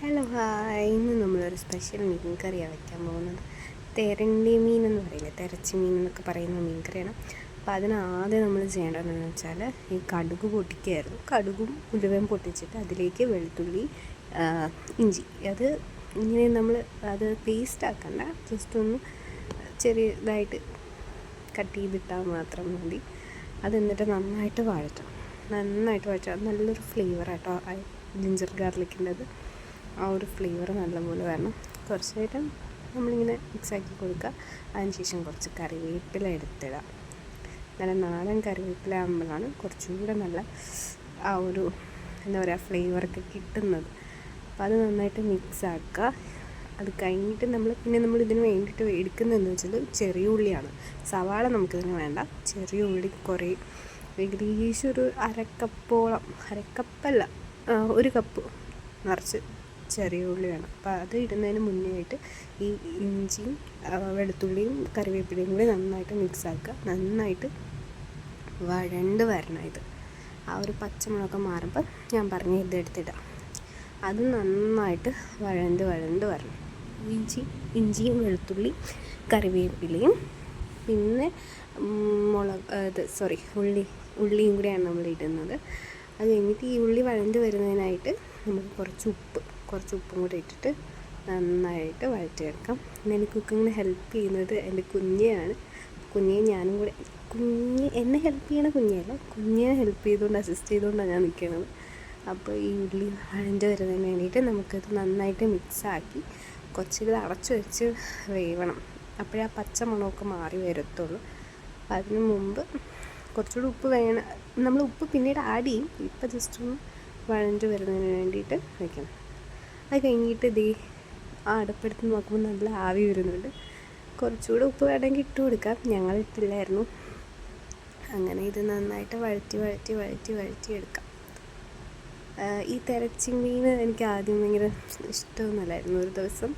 Hello hi ഇന്ന് നമ്മളൊരു special മീൻ വയ്ക്കാൻ പോകുന്നത്. തെരണ്ടി മീൻ എന്ന് പറയില്ല? തെരച്ചി മീൻ എന്നൊക്കെ പറയുന്ന മീൻ കറിയാണ് അപ്പോൾ അതിന് ആദ്യം നമ്മൾ ചെയ്യേണ്ടതെന്ന് വെച്ചാൽ ഈ കടുക് പൊട്ടിക്കുകയായിരുന്നു. കടുകും ഉലുവയും പൊട്ടിച്ചിട്ട് അതിലേക്ക് വെളുത്തുള്ളി ഇഞ്ചി. അത് ഇങ്ങനെ നമ്മൾ അത് പേസ്റ്റ് ആക്കണ്ട. ജസ്റ്റ് ഒന്ന് ചെറിയതായിട്ട് കട്ട് ചെയ്തിട്ടാൽ മാത്രം മതി. അത് എന്നിട്ട് നന്നായിട്ട് വഴറ്റണം. നന്നായിട്ട് വഴറ്റണം. നല്ലൊരു ഫ്ലേവർ ആട്ടോ ജിഞ്ചർ ഗാർലിക്കിന്റെ അത് ആ ഒരു ഫ്ലേവർ നല്ലപോലെ വരണം. കുറച്ച് നേരം നമ്മളിങ്ങനെ മിക്സ് ആക്കി കൊടുക്കുക. അതിനുശേഷം കുറച്ച് കറിവേപ്പില എടുത്തിടുക നല്ല നാടൻ കറിവേപ്പില ആകുമ്പോഴാണ് കുറച്ചും കൂടെ നല്ല ആ ഒരു എന്താ പറയുക ഫ്ലേവറൊക്കെ കിട്ടുന്നത്. അപ്പോൾ അത് നന്നായിട്ട് മിക്സാക്കുക അത് കഴിഞ്ഞിട്ട് നമ്മൾ പിന്നെ നമ്മൾ ഇതിന് വേണ്ടിയിട്ട് എടുക്കുന്നതെന്ന് വെച്ചാൽ ചെറിയ ഉള്ളിയാണ്. സവാള നമുക്കിതിന് വേണ്ട. ചെറിയ ഉള്ളി കുറേ. ഏകദേശം ഒരു അരക്കപ്പോളം അരക്കപ്പല്ല ഒരു കപ്പ് നിറച്ച് ചെറിയ ഉള്ളി വേണം. അപ്പോൾ അത് ഇടുന്നതിന് മുന്നേ ആയിട്ട് ഈ ഇഞ്ചിയും വെളുത്തുള്ളിയും കറിവേപ്പിലയും കൂടി നന്നായിട്ട് മിക്സ് ആക്കുക. നന്നായിട്ട് വഴണ്ട് വരണം ഇത്. ആ ഒരു പച്ചമുളകൊക്കെ മാറുമ്പോൾ ഞാൻ പറഞ്ഞ ഇത് എടുത്തിടാം. അത് നന്നായിട്ട് വഴണ്ട് വഴണ്ട് വരണം. ഇഞ്ചി ഇഞ്ചിയും വെളുത്തുള്ളി കറിവേപ്പിലയും പിന്നെ മുളക് ഇത് സോറി ഉള്ളി ഉള്ളിയും കൂടെയാണ് നമ്മൾ ഇടുന്നത്. അത് കഴിഞ്ഞിട്ട് ഈ ഉള്ളി വഴണ്ട് വരുന്നതിനായിട്ട് നമുക്ക് കുറച്ച് ഉപ്പ് കുറച്ച് ഉപ്പും കൂടെ ഇട്ടിട്ട് നന്നായിട്ട് വഴറ്റിയെടുക്കാം. എനിക്ക് കുക്കിങ്ങിന് ഹെൽപ്പ് ചെയ്യുന്നത് എന്റെ കുഞ്ഞെയാണ്. കുഞ്ഞിയെ ഞാനും കൂടെ കുഞ്ഞ് എന്നെ ഹെൽപ്പ് ചെയ്യണ കുഞ്ഞിയല്ല കുഞ്ഞിനെ ഹെൽപ്പ് ചെയ്തുകൊണ്ട് അസിസ്റ്റ് ചെയ്തുകൊണ്ടാണ് ഞാൻ നിൽക്കുന്നത്. അപ്പോൾ ഈ ഉള്ളി വഴണ്ട് വരുന്നതിന് വേണ്ടിയിട്ട് നമുക്കത് നന്നായിട്ട് മിക്സാക്കി കുറച്ചിത് അടച്ചു വെച്ച് വേവണം. അപ്പോഴേ ആ പച്ച മണമൊക്കെ മാറി വരത്തുള്ളൂ. അതിന് മുമ്പ് കുറച്ചുകൂടി ഉപ്പ് വേണം നമ്മൾ ഉപ്പ് പിന്നീട് ആഡ് ചെയ്യും. ഇപ്പം ജസ്റ്റ് ഒന്ന് വഴഞ്ഞ് വരുന്നതിന് വേണ്ടിയിട്ട് വയ്ക്കണം അത് കഴിഞ്ഞിട്ട് ദേ ആ അടുപ്പെടുത്ത് നോക്കുമ്പോൾ നല്ല ആവി വരുന്നുണ്ട്. കുറച്ചുകൂടെ ഉപ്പ് വേണമെങ്കിൽ ഇട്ട് കൊടുക്കാം. ഞങ്ങൾ ഇട്ടില്ലായിരുന്നു. അങ്ങനെ ഇത് നന്നായിട്ട് വഴറ്റി വഴറ്റി വഴറ്റി വഴറ്റി എടുക്കാം. ഈ തിരച്ചി മീൻ എനിക്ക് ആദ്യം ഭയങ്കര ഇഷ്ടമൊന്നുമല്ലായിരുന്നു ഒരു ദിവസം.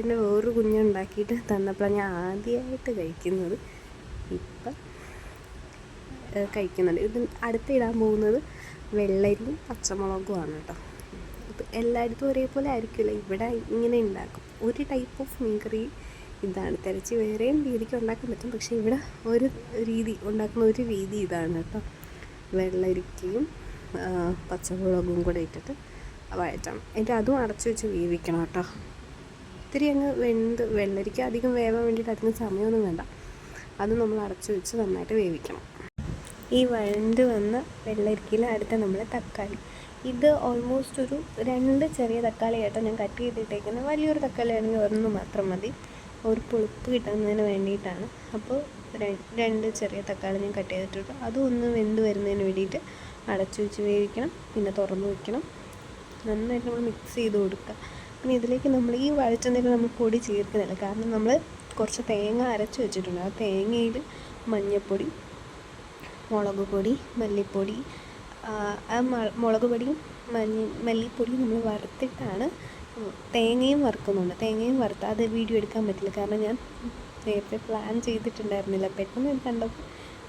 എന്നെ വേറൊരു കുഞ്ഞുണ്ടാക്കിയിട്ട് തന്നപ്പോഴാണ് ഞാൻ ആദ്യമായിട്ട് കഴിക്കുന്നത്. ഇപ്പം കഴിക്കുന്നുണ്ട്. ഇത് അടുത്തിടാൻ പോകുന്നത് വെള്ളരിയും പച്ചമുളകുമാണ് കേട്ടോ. എല്ലായിടത്തും ഒരേപോലെ ആയിരിക്കില്ല. ഇവിടെ ഇങ്ങനെ ഉണ്ടാക്കും. ഒരു ടൈപ്പ് ഓഫ് മീൻകറി ഇതാണ്. തിരച്ചി വേറെയും രീതിക്ക് ഉണ്ടാക്കാൻ പറ്റും. പക്ഷേ ഇവിടെ ഒരു രീതി ഉണ്ടാക്കുന്ന ഒരു രീതി ഇതാണ് കേട്ടോ. വെള്ളരിക്കയും പച്ചമുളകും കൂടെ ഇട്ടിട്ട് വഴറ്റണം എന്നിട്ട് അതും അടച്ചു വെച്ച് വേവിക്കണം കേട്ടോ. ഒത്തിരി അങ്ങ് വെന്ത് വെള്ളരിക്ക അധികം വേവാൻ വേണ്ടിയിട്ട് അധികം സമയമൊന്നും വേണ്ട. അത് നമ്മൾ അടച്ചു വെച്ച് നന്നായിട്ട് വേവിക്കണം. ഈ വഴണ്ട് വന്ന വെള്ളരിക്കയിൽ അടുത്ത നമ്മൾ തക്കാളി. ഇത് ഓൾമോസ്റ്റ് ഒരു രണ്ട് ചെറിയ തക്കാളി ആയിട്ടോ ഞാൻ കട്ട് ചെയ്തിട്ടേക്കുന്നത് വലിയൊരു തക്കാളി ആണെങ്കിൽ ഒന്ന് മാത്രം മതി. ഒരു പുളിപ്പ് കിട്ടുന്നതിന് വേണ്ടിയിട്ടാണ്. അപ്പോൾ രണ്ട് ചെറിയ തക്കാളി ഞാൻ കട്ട് ചെയ്തിട്ടുണ്ട്. അതും ഒന്ന് വെന്ത് വരുന്നതിന് വേണ്ടിയിട്ട് അടച്ചു വെച്ച് വേവിക്കണം. പിന്നെ തുറന്ന് വയ്ക്കണം നന്നായിട്ട് നമ്മൾ മിക്സ് ചെയ്ത് കൊടുക്കുക. പിന്നെ ഇതിലേക്ക് നമ്മൾ ഈ വഴച്ചെണ്ണയിൽ നമ്മൾ പൊടി ചേർക്കുന്നില്ല. കാരണം നമ്മൾ കുറച്ച് തേങ്ങ അരച്ച് വെച്ചിട്ടുണ്ട്. ആ തേങ്ങയിൽ മഞ്ഞൾപ്പൊടി മുളക് പൊടി മല്ലിപ്പൊടി ആ, മുളക് പൊടിയും മല്ലി മല്ലിപ്പൊടിയും നമ്മൾ വറുത്തിട്ടാണ് തേങ്ങയും വറുക്കുന്നുണ്ട്. തേങ്ങയും വറുത്ത് അത് വീഡിയോ എടുക്കാൻ പറ്റില്ല. കാരണം ഞാൻ നേരത്തെ പ്ലാൻ ചെയ്തിട്ടുണ്ടായിരുന്നില്ല. പെട്ടെന്ന് ഇത് കണ്ടപ്പോൾ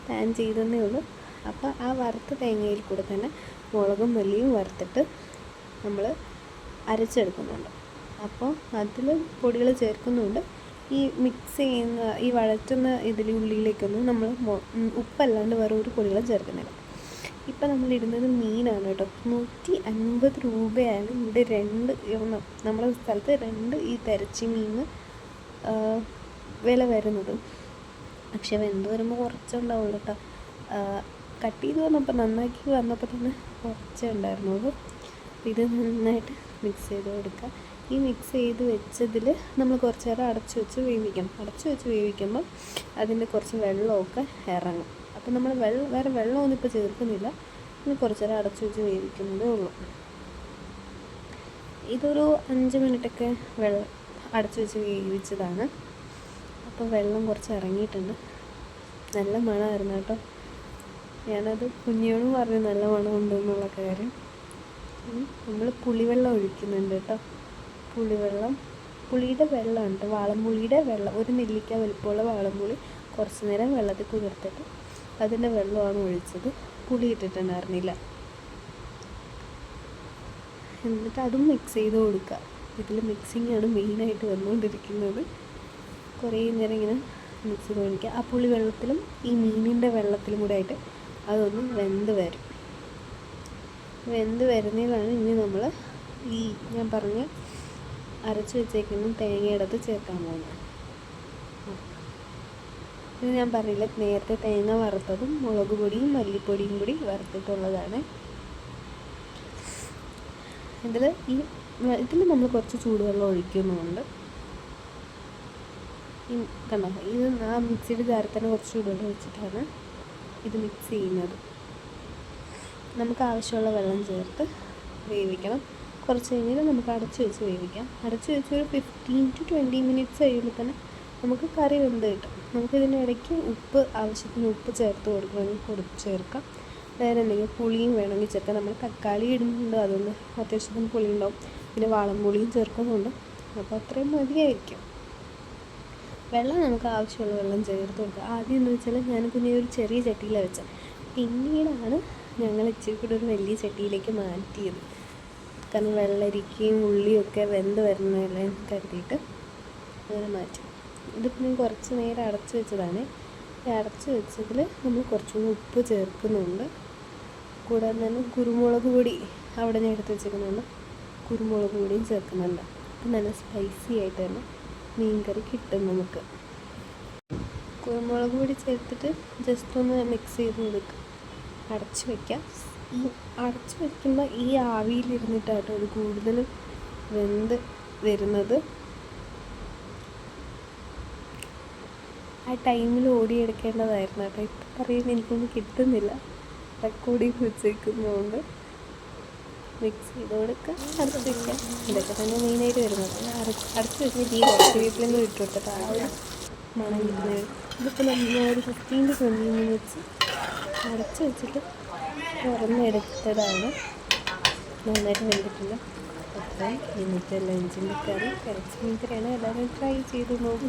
പ്ലാൻ ചെയ്തെന്നേ ഉള്ളൂ. അപ്പോൾ ആ വറുത്ത തേങ്ങയിൽ കൂടെ തന്നെ മുളകും മല്ലിയും വറുത്തിട്ട് നമ്മൾ അരച്ചെടുക്കുന്നുണ്ട്. അപ്പോൾ അതിൽ പൊടികൾ ചേർക്കുന്നുണ്ട്. ഈ മിക്സ് ചെയ്യുന്ന ഈ വഴറ്റുന്ന ഇതിൽ ഉള്ളിയിലേക്കൊന്നും നമ്മൾ ഉപ്പല്ലാണ്ട് വേറെ ഒരു പൊടികളും ചേർക്കുന്നില്ല. ഇപ്പം നമ്മൾ ഇടുന്നത് മീനാണ് കേട്ടോ. നൂറ്റി അൻപത് രൂപയാണ് ഇവിടെ രണ്ട് നമ്മുടെ സ്ഥലത്ത് രണ്ട് ഈ തെരച്ചി മീൻ വില വരുന്നത്. പക്ഷെ വെന്ത് വരുമ്പോൾ കുറച്ചുണ്ടാവുള്ളൂ കേട്ടോ. കട്ട് ചെയ്ത് വന്നപ്പോൾ നന്നാക്കി വന്നപ്പോൾ തന്നെ കുറച്ചേ ഉണ്ടായിരുന്നുള്ളൂ ഇത് നന്നായിട്ട് മിക്സ് ചെയ്ത് കൊടുക്കുക ഈ മിക്സ് ചെയ്ത് വെച്ചതിൽ നമ്മൾ കുറച്ച് നേരം അടച്ചു വെച്ച് വേവിക്കണം. അടച്ചു വെച്ച് വേവിക്കുമ്പോൾ അതിന്റെ കുറച്ച് വെള്ളമൊക്കെ ഇറങ്ങും. അപ്പോൾ നമ്മൾ വെള്ളം വേറെ വെള്ളമൊന്നും ഇപ്പോൾ ചേർക്കുന്നില്ല. ഇനി കുറച്ച് നേരം അടച്ചു വെച്ച് വേവിക്കുന്നതേ ഉള്ളൂ. ഇതൊരു അഞ്ച് മിനിറ്റൊക്കെ വെള്ളം അടച്ചു വെച്ച് വേവിച്ചതാണ്. അപ്പോൾ വെള്ളം കുറച്ച് ഇറങ്ങിയിട്ടുണ്ട്. നല്ല മണമായിരുന്നു കേട്ടോ. ഞാനത് കുഞ്ഞിയോടും പറഞ്ഞു നല്ല മണമുണ്ട് എന്നുള്ള കാര്യം. നമ്മൾ പുളിവെള്ളം ഒഴിക്കുന്നുണ്ട് കേട്ടോ. പുളിവെള്ളം പുളിയുടെ വെള്ളമുണ്ട് വാളംപുളിയുടെ വെള്ളം ഒരു നെല്ലിക്ക വലിപ്പമുള്ള വാളംപുളി കുറച്ച് നേരം വെള്ളത്തിൽ കുതിർത്തിട്ട് അതിന്റെ വെള്ളമാണ് ഒഴിച്ചത്. പുളി ഇട്ടിട്ടുണ്ടായിരുന്നില്ല എന്നിട്ട് അതും മിക്സ് ചെയ്ത് കൊടുക്കുക. ഇതിൽ മിക്സിങ്ങാണ് മെയിനായിട്ട് വന്നുകൊണ്ടിരിക്കുന്നത്. കുറേ നേരം ഇങ്ങനെ മിക്സ് ചെയ്ത് കൊടുക്കുക ആ പുളി വെള്ളത്തിലും ഈ മീനിന്റെ വെള്ളത്തിലും കൂടെ ആയിട്ട് അതൊന്ന് വെന്ത് വരും. വെന്ത് വരുന്നതിലാണ് ഇനി നമ്മൾ ഈ ഞാൻ പറഞ്ഞ അരച്ച് വെച്ചേക്കുന്ന തേങ്ങയുടെ ചേർക്കാൻ പോകുന്നത്. ഇത് ഞാൻ പറഞ്ഞില്ല നേരത്തെ തേങ്ങ വറുത്തതും മുളക് പൊടിയും മല്ലിപ്പൊടിയും കൂടി വറുത്തിട്ടുള്ളതാണ്. ഇതിൽ ഈ ഇതിൽ നമ്മൾ കുറച്ച് ചൂടുവെള്ളം ഒഴിക്കുന്നുണ്ട്. ഈ കണ്ടോ? ഇത് ആ മിക്സിയുടെ ജാറിൽ തന്നെ കുറച്ച് ചൂടുവെള്ളം ഒഴിച്ചിട്ടാണ് ഇത് മിക്സ് ചെയ്യുന്നത്. നമുക്ക് ആവശ്യമുള്ള വെള്ളം ചേർത്ത് വേവിക്കണം. കുറച്ച് കഴിഞ്ഞാൽ നമുക്ക് അടച്ച് വെച്ച് വേവിക്കാം. അടച്ച് വെച്ച് ഒരു ഫിഫ്റ്റീൻ ടു ട്വന്റി മിനിറ്റ്സ് കഴിയുമ്പോൾ തന്നെ നമുക്ക് കറി വെന്ത് കിട്ടും. നമുക്ക് ഇതിന്റെ ഇടയ്ക്ക് ഉപ്പ് ആവശ്യത്തിന് ഉപ്പ് ചേർത്ത് കൊടുക്കണമെങ്കിൽ കൊടുത്ത് ചേർക്കാം. വേറെ എന്തെങ്കിലും പുളിയും വേണമെങ്കിൽ ചേർക്കാം. നമ്മൾ തക്കാളി ഇടുന്നുണ്ട്. അതുകൊണ്ട് അത്യാവശ്യത്തിന് പുളി ഉണ്ടാവും പിന്നെ വാളംപുളിയും ചേർക്കുന്നുണ്ട്. അപ്പോൾ അത്രയും മതിയായിരിക്കും. വെള്ളം നമുക്ക് ആവശ്യമുള്ള വെള്ളം ചേർത്ത് കൊടുക്കുക. ആദ്യം എന്ന് വെച്ചാൽ ഞാൻ കുഞ്ഞെ ഒരു ചെറിയ ചട്ടിയിലാണ് വെച്ചത്. പിന്നീടാണ് ഞങ്ങൾ ഇച്ചിരി കൂടി ഒരു വലിയ ചട്ടിയിലേക്ക് മാറ്റിയത്. കാരണം വെള്ളരിക്കയും ഉള്ളിയും ഒക്കെ വെന്ത് വരുന്നതല്ലേ കരുതിയിട്ട് അങ്ങനെ മാറ്റി. ഇതിപ്പോൾ ഞാൻ കുറച്ച് നേരം അടച്ച് വെച്ചതാണ്. ഈ അടച്ച് വെച്ചതിൽ നമ്മൾ കുറച്ചുകൂടി ഉപ്പ് ചേർക്കുന്നുണ്ട്. കൂടാതെ തന്നെ കുരുമുളക് പൊടി അവിടെ ഞാൻ എടുത്ത് വെച്ചിരിക്കുന്നുണ്ട് കുരുമുളക് പൊടിയും ചേർക്കുന്നുണ്ട്. അപ്പം നല്ല സ്പൈസി ആയിട്ട് തന്നെ മീൻ കറി കിട്ടും നമുക്ക്. കുരുമുളക് പൊടി ചേർത്തിട്ട് ജസ്റ്റ് ഒന്ന് മിക്സ് ചെയ്ത് കൊടുക്കുക അടച്ച് വയ്ക്കാം ഈ അടച്ച് വയ്ക്കുമ്പോൾ ഈ ആവിയിലിരുന്നിട്ടാട്ടോ ഒരു കൂടുതൽ വെന്ത് വരുന്നത്. ആ ടൈമിൽ ഓടിയെടുക്കേണ്ടതായിരുന്നു. കേട്ടോ ഇപ്പം പറയുന്നത് എനിക്കൊന്നും കിട്ടുന്നില്ല. റെക്കോർഡിങ് വെച്ചേക്കുന്നതുകൊണ്ട് മിക്സ് ചെയ്ത് കൊടുക്കുക അടച്ച് വയ്ക്കുക ഇതൊക്കെ തന്നെ മെയിനായിട്ട് വരുന്നത്. അടച്ച് വെച്ച് ഈ കുറച്ച് കൂടി ഇട്ട് കൊടുത്തിട്ട് ആ ഒരു മണം കിട്ടുന്നത് ഇതിപ്പോൾ നമ്മൾ ഒരു ഫിഫ്റ്റീൻ ടു ട്വന്റി മിനിറ്റ്സ് അടച്ച് വെച്ചിട്ട് തുറന്നെടുത്തതാണ് നന്നായിട്ട് വെന്തിട്ടില്ല അപ്പം എന്നിട്ട് ലഞ്ചിന്റെ കറി. കുറച്ച് മീൻ കറിയാണ്. എല്ലാവരും ട്രൈ ചെയ്ത് നോക്കി.